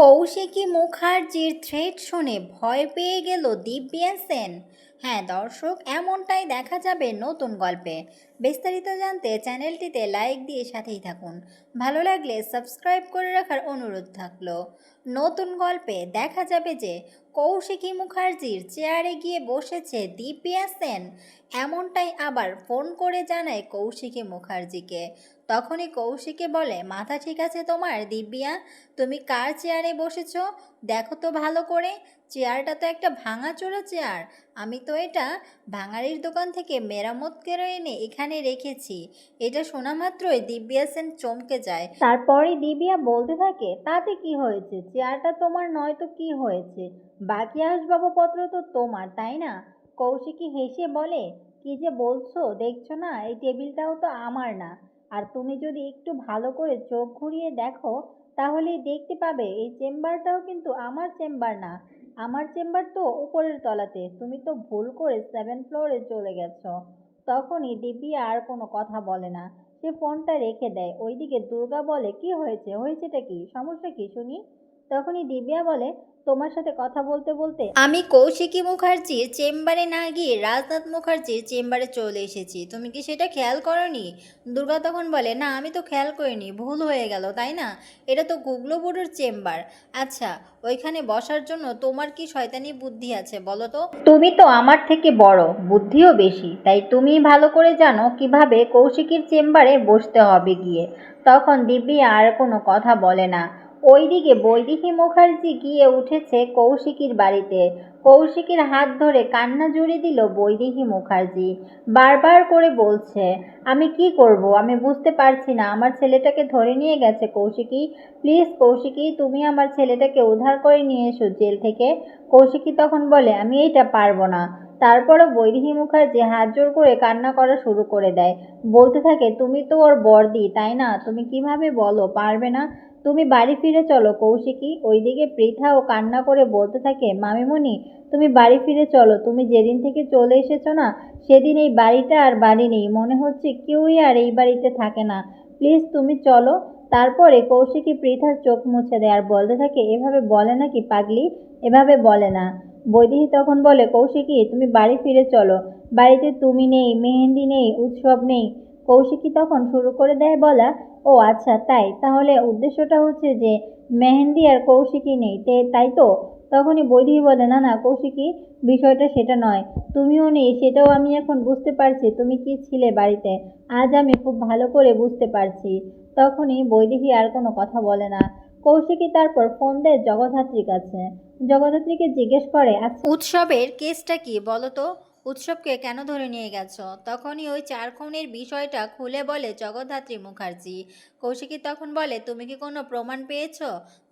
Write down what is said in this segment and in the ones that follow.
কৌশিকী মুখার্জির থ্রেট শুনে ভয় পেয়ে গেল দিব্যা সেন। হ্যাঁ দর্শক, এমনটাই দেখা যাবে নতুন গল্পে। বিস্তারিত জানতে চ্যানেলটিতে লাইক দিয়ে সাথেই থাকুন। ভালো লাগলে সাবস্ক্রাইব করে রাখার অনুরোধ থাকল। নতুন গল্পে দেখা যাবে যে কৌশিকী মুখার্জির চেয়ারে গিয়ে বসেছে দিব্যা সেন এমনটাই আবার ফোন করে জানায় কৌশিকী মুখার্জিকে। তখনই কৌশিকে বলে, মাথা ঠিক আছে তোমার দিব্যা তুমি কার চেয়ারে বসেছ? দেখো তো ভালো করে। চেয়ারটা তো একটা ভাঙাচোরা চেয়ার। আমি তো এটা ভাঙাড়ির দোকান থেকে মেরামত করে এনে এখানে রেখেছি। এটা শোনা মাত্রই দিব্যা সেন চমকে যায়। তারপরে দিব্যা বলতে থাকে, তাতে কি হয়েছে? চেয়ারটা তোমার নয় তো কি হয়েছে? বাকি আসবাবপত্র তো তোমার, তাই না? কৌশিকী হেসে বলে, কি যে বলছো? দেখছ না, এই টেবিলটাও তো আমার না। আর তুমি যদি একটু ভালো করে চোখ ঘুরিয়ে দেখো, তাহলেই দেখতে পাবে, এই চেম্বারটাও কিন্তু আমার চেম্বার না। আমার চেম্বার তো উপরের তলাতে। তুমি তো ভুল করে সেভেন ফ্লোরে চলে গেছো। তখনই দিব্যি আর কোনো কথা বলে না। সে ফোনটা রেখে দেয়। ওইদিকে দুর্গা বলে, কি হয়েছে? হয়েছেটা কি? সমস্যা কি, শুনি? তখনই দিব্যা বলে তোমার সাথে কথা বলতে বলতে আমি কৌশিকী মুখার্জির চেম্বারে না গিয়ে রাজনাথ মুখার্জির চেম্বারে চলে এসেছি। তুমি কি সেটা খেয়াল করনি? দুর্গা তখন বলে না আমি তো খেয়াল করিনি ভুল হয়ে গেল তাই না? এটা তো গুগলো বুড়োর চেম্বার। আচ্ছা ওইখানে বসার জন্য তোমার কি শয়তানি বুদ্ধি আছে বলো তো? তুমি তো আমার থেকে বড় বুদ্ধিও বেশি তাই তুমি ভালো করে জানো কীভাবে কৌশিকীর চেম্বারে বসতে হবে গিয়ে। তখন দিব্যি আর কোনো কথা বলে না। ওইদিকে বৈদেহী মুখার্জি গিয়ে উঠেছে কৌশিকীর বাড়িতে। কৌশিকীর হাত ধরে কান্না জুড়ে দিল বৈদেহী মুখার্জি। বারবার করে বলছে, আমি কি করব? আমি বুঝতে পারছি না। আমার ছেলেটাকে ধরে নিয়ে গেছে কৌশিকী। প্লিজ কৌশিকী, তুমি আমার ছেলেটাকে উদ্ধার করে নিয়ে এসো জেল থেকে। কৌশিকী তখন বলে, আমি এইটা পারব না। তারপরও বৈদেহী মুখার্জি হাত জোর করে কান্না করা শুরু করে দেয়। বলতে থাকে, তুমি তো ওর বর্দি, তাই না? তুমি কীভাবে বলো? পারবে না? তুমি বাড়ি ফিরে চলো, কৌশিকী। ওইদিকে পৃথা ও কান্না করে বলতে থাকে, মামিমণি, তুমি বাড়ি ফিরে চলো। তুমি যেদিন থেকে চলে এসেছ না, সেদিন এই বাড়িটা আর বাড়ি নেই। মনে হচ্ছে কেউই আর এই বাড়িতে থাকে না। প্লিজ তুমি চলো। তারপরে কৌশিকী পৃথার চোখ মুছে দেয় আর বলতে থাকে, এভাবে বলে নাকি পাগলি? এভাবে বলে না। বৈদেহী তখন বলে, কৌশিকী, তুমি বাড়ি ফিরে চলো। বাড়িতে তুমি নেই, মেহেন্দি নেই, উৎসব নেই। কৌশিকী তখন শুরু করে দেয় বলা, ও আচ্ছা তাই। তাহলে উদ্দেশ্যটা হচ্ছে যে, মেহেন্দি আর কৌশিকী নেই, তে, তাই তো? তখনই বৈদেহী বলে, না না, কৌশিকী, বিষয়টা সেটা নয়। তুমিও নেই, সেটাও আমি এখন বুঝতে পারছি। তুমি কি ছিলে বাড়িতে? আজ আমি খুব ভালো করে বুঝতে পারছি। তখনই বৈদেহী আর কোনো কথা বলে না। কৌশিকী তারপর ফোন দেয় জগদ্ধাত্রীর কাছে। জগদ্ধাত্রীকে জিজ্ঞেস করে আচ্ছা উৎসবের কেসটা কি বলো তো? উৎসবকে কেন ধরে নিয়ে গেছো? তখনই ওই চার খুনের বিষয়টা খুলে বলে জগদ্ধাত্রী মুখার্জি। কৌশিকী তখন বলে, তুমি কি কোনো প্রমাণ পেয়েছ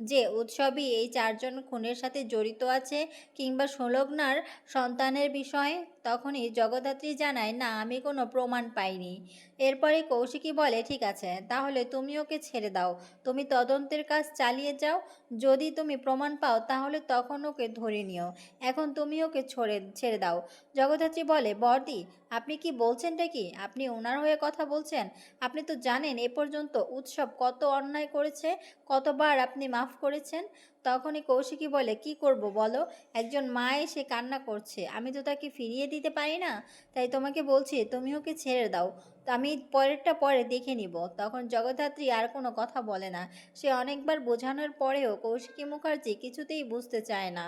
যে উৎসবই এই চারজন খুনের সাথে জড়িত আছে কিংবা সংলগ্নার সন্তানের বিষয়ে? তখনই জগদ্ধাত্রী জানায়, না, আমি কোনো প্রমাণ পাইনি। এরপরে কৌশিকী বলে, ঠিক আছে, তাহলে তুমি ওকে ছেড়ে দাও। তুমি তদন্তের কাজ চালিয়ে যাও। যদি তুমি প্রমাণ পাও, তাহলে তখন ওকে ধরে নিও। এখন তুমি ওকে ছড়ে, ছেড়ে দাও। জগদ্ধাত্রী বলে, বর্দি, আপনি কি বলছেনটা কি আপনি ওনার হয়ে কথা বলছেন? আপনি তো জানেন এ পর্যন্ত উৎসব কত অন্যায় করেছে, কতবার আপনি মাফ করেছেন? তখনই কৌশিকী বলে, কি করব বলো? একজন মা এসে কান্না করছে, আমি তো তাকে ফিরিয়ে দিতে পারি না। তাই তোমাকে বলছি তুমি ওকে ছেড়ে দাও। আমি পরেরটা পরে দেখে নিব। তখন জগদ্ধাত্রী আর কোনো কথা বলে না। সে অনেকবার বোঝানোর পরেও কৌশিকী মুখার্জি কিছুতেই বুঝতে চায় না।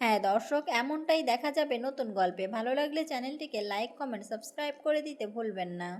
হ্যাঁ দর্শক, এমনটাই দেখা যাবে নতুন গল্পে। ভালো লাগলে চ্যানেলটিকে লাইক কমেন্ট সাবস্ক্রাইব করে দিতে ভুলবেন না।